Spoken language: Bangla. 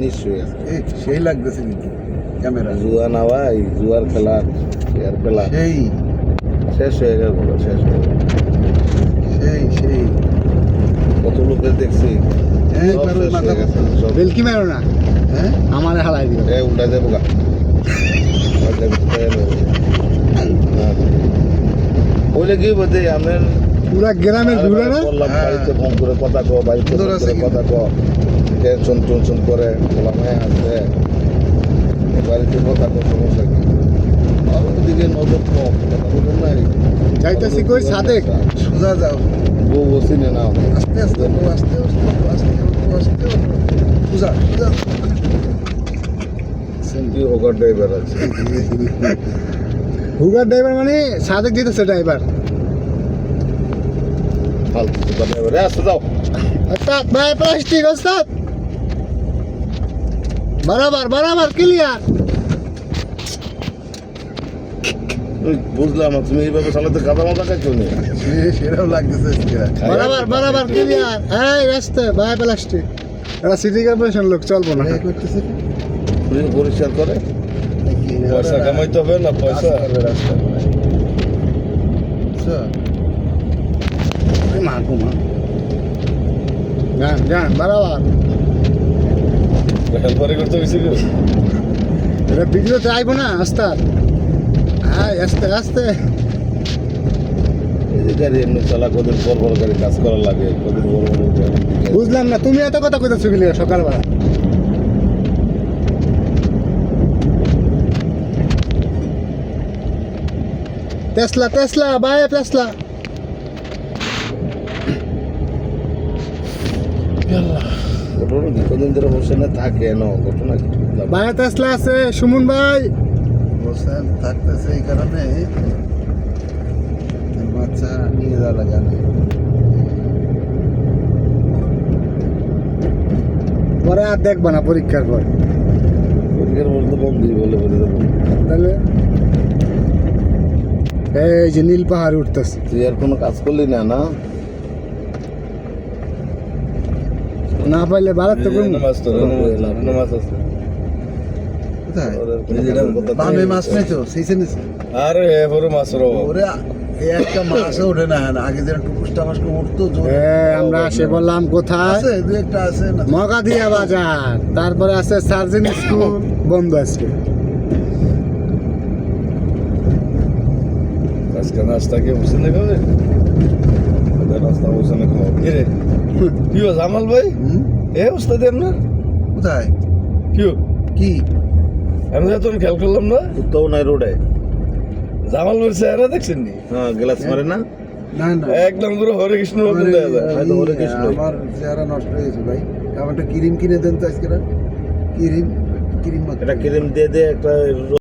নিশ্চয়ই সেই লাগতেছে কিন্তু ক্যামেরা। জুয়া নাওয়া এই জুয়ার খেলা এর খেলা। সেই। শেষ হয়ে গেল শেষ হয়ে গেল। সেই সেই। কত লোকের দেখছি? হয়ে। বেলকি মারো না। হ্যাঁ? আমার হালাই দিবে। এ উল্টা যাব গা। যাব। ওইলে কি বলতে আপনার পুরা গ্রামের ঘুরে না? বললাম হ্যাঁ। বাড়িতে ফোন করে কথা কো বাড়িতে কথা কো টেনশন টেনশন করে বললাম হ্যাঁ আছে। বাড়িতে কথা সমস্যা কি? আর ওদিকে নজর কম কথা বলেন নাই। যাইতাছি কই সাদেক? সোজা যাও। বউ বসিনে না। আস্তে আস্তে আস্তে আস্তে আস্তে আস্তে সোজা সোজা সিম্পি হোকার ড্রাইভার আছে। হুগার ড্রাইভার মানে সাদেক দিতেছে ড্রাইভার ফালতু ড্রাইভার আসতে যাও। ওস্তাদ ভাই প্লাস্টিক ওস্তাদ বরাবর বরাবর ক্লিয়ার বুঝলাম না তুমি এইভাবে চালাতে কাদা মাথা খাইছো নি সে- সেরাও লাগতেছে। বরাবর বরাবর ক্লিয়ার এই রাস্তা ভাই প্লাস্টিক এটা সিটি কর্পোরেশন লোক চলবো না করতেছে। তুমি পরিষ্কার করে। পয়সা কামাইতে হবে না পয়সা? রাস্তা মা গো মা। গান গান বরাবর। হেল্পারি করতে গেছি কি এটা ভিডিওতে আইবো না ওস্তাদ হ্যাঁ আস্তে আস্তে। গাড়ি এমনি চালা কদিন গাড়ি কাজ করা লাগে কদিন বড় বড় বুঝলাম না তুমি এত কথা কইতেছো গেলে সকালবেলা? টেসলা টেসলা বাই টেসলা ঘটনা কদিন ধরে বসে না থাকে না ঘটনা আছে সুমন ভাই। বসেন থাকতেছে এই কারণে। বাচ্চা নিয়ে যাওয়া লাগে পরে আর দেখবা না পরীক্ষার পর। পরীক্ষার বলতে বন্ধই বলে বলে দেবো। তাহলে? এই যে নীল পাহাড় উঠতেছে। তুই আর কোনো কাজ করলি না না? না পাইলে ভারত তো করব মাছ তো মাছ আছে। বামে মাছ নেই তো সেই নিছে আরে হে মাছ রো ওরে এই একটা ওঠে না হ্যাঁ আগে যেন উঠতো হ্যাঁ আমরা সে বললাম কোথায়? আছে দু একটা আছে না মগাদিয়া বাজার। তারপরে আছে সার্জেন স্কুল বন্ধ আজকে। আজকে নাস্তা কি বসে না খাবে ওদের নাস্তা বসে না খাওয়া কি রে কি হো জামাল ভাই? হুম? এ ওস্তাদ আপনার? কোথায়? কি কি? আমি তো খেয়াল করলাম না। উত্তাও নাই রোডে। জামাল ভাই চেহারা দেখছেন নি? হ্যাঁ গ্লাস মারে না? না না। একদম পুরো হরে কৃষ্ণ মতন দেখা যায়। হরে কৃষ্ণ। আমার চেহারা নষ্ট হয়ে গেছে ভাই। আমার একটা ক্রিম কিনে দেন তো আজকে ক্রিম? ক্রিম এটা ক্রিম দিয়ে দিয়ে একটা